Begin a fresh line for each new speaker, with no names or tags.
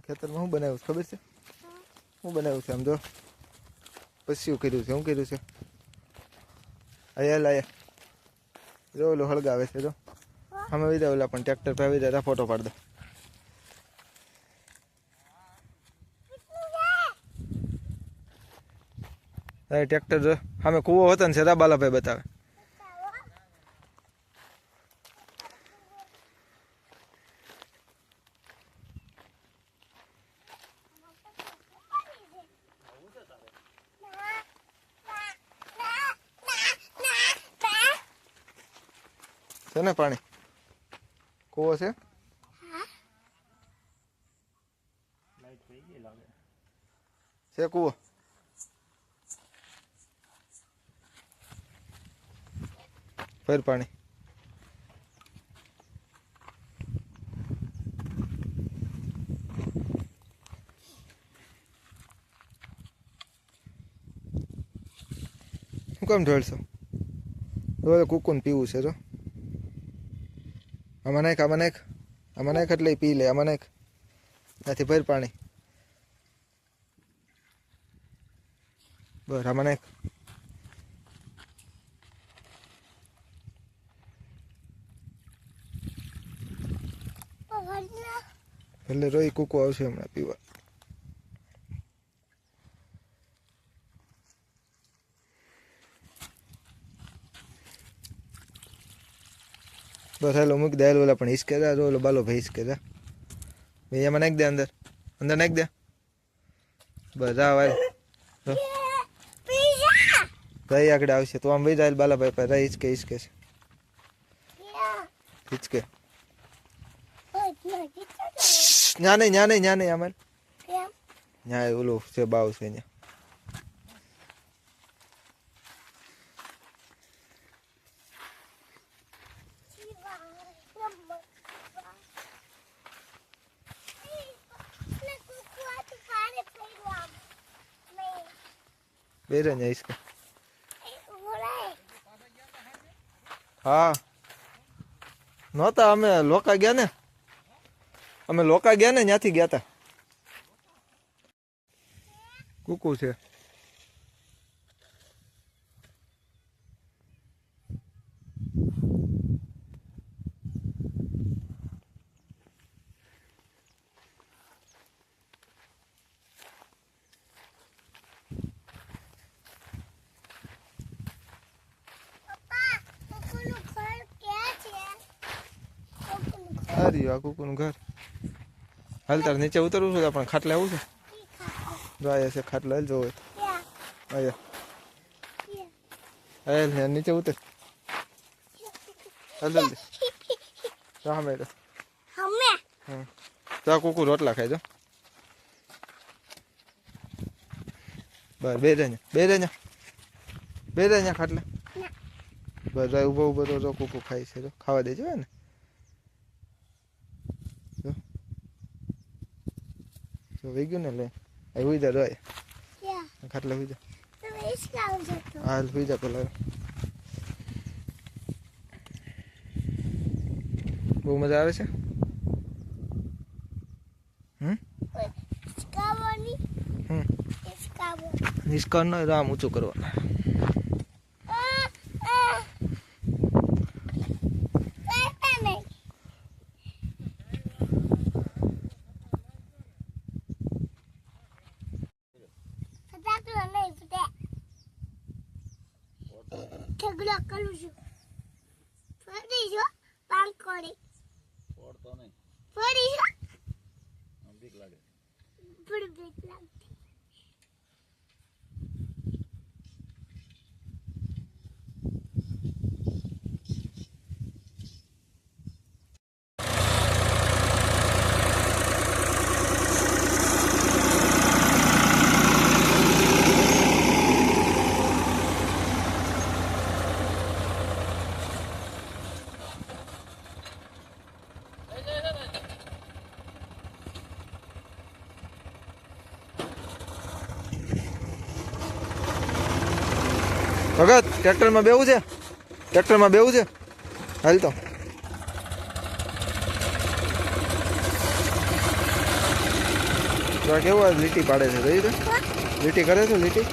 ખેતરમાં શું બનાવ્યું છે, ખબર છે? શું બનાવ્યું છે આમ જો. પછી શું કર્યું છે, શું કર્યું છે? અહીંયા લાયા જો ઓલું હળગાવે છે, જો. અમે વિધા ઓલા પણ ટ્રેક્ટર પર આવી રહ્યા ફોટો પાડ દો. ટ્રેક્ટર જો અમે કૂવો હતો ને સેરા બાલાભાઈ બતાવે. છે ને પાણી? કૂવો છે? છે કૂવો? ફેર પાણી. શું કેમ ઢોળશો? હવે કુકુન પીવું છે, જો. આમાં નાખ આમાં નાખ આમાં નાખ એટલે પી લે આમાં નાખ નથી ભર પાણી. બસ આમાં નાખ એટલે રોઈ કુકુ આવશે હમણાં પીવા. બસ હાલો મૂકી દે ઓલા પણ હિસકે જા ઓલો બાલો ભાઈ હિસકે જા ભાઈ એમાં નાખ દે અંદર. અંદર નાખ દે. બસ જા વાય ભાઈ આગળ આવશે. તો આમ ભાઈ જાય બાલાભાઈ પર હિચકે હિચકે છે. હિચકે ના નહીં ના નહીં ના નહીં અમારે ન્યા ઓલું છે બાવ છે ન્યા રે ન્યા હિચકે હા. નહોતા અમે લોકા ગયા ને? અમે લોકા ગયા ને ત્યાંથી ગયા તા. કુકુ છે. સારી આ કુકુનું ઘર. હાલ તાર નીચે ઉતરવું છું પણ ખાટલા આવું છે? જો આયા છે ખાટલા હાલ જોવો. અહીંયા હાલ હે નીચે ઉતર. હાલ જલ્દી. જા મેડમ હા જા કુકુ રોટલા ખાઈ જો. બસ બે રે બે રે બે રે ખાટલા. બસ ઊભો ઊભો તો કુકુ ખાય છે ખાવા દેજો ને? વહી ગયું ને લે અહીં હુઈ જા રોય ખાટલે હુઈ જા હાલ હુઈ જા પેલા બહુ મજા આવે છે નિષ્કાળ નો રામ ઊંચું કરવાના
ઠગલો કરું છું. ફરી જો પાંકોડી
ઓળતો નહીં.
ફરી જો.
બીક લાગે.
બડી બીક લાગતી.
ભગત, ટ્રેક્ટરમાં બેવું છે? ટ્રેક્ટરમાં બેવું છે? હાલ તો. કેવું આ લીટી પાડે છે? જોયું લીટી કરે છે લીટી?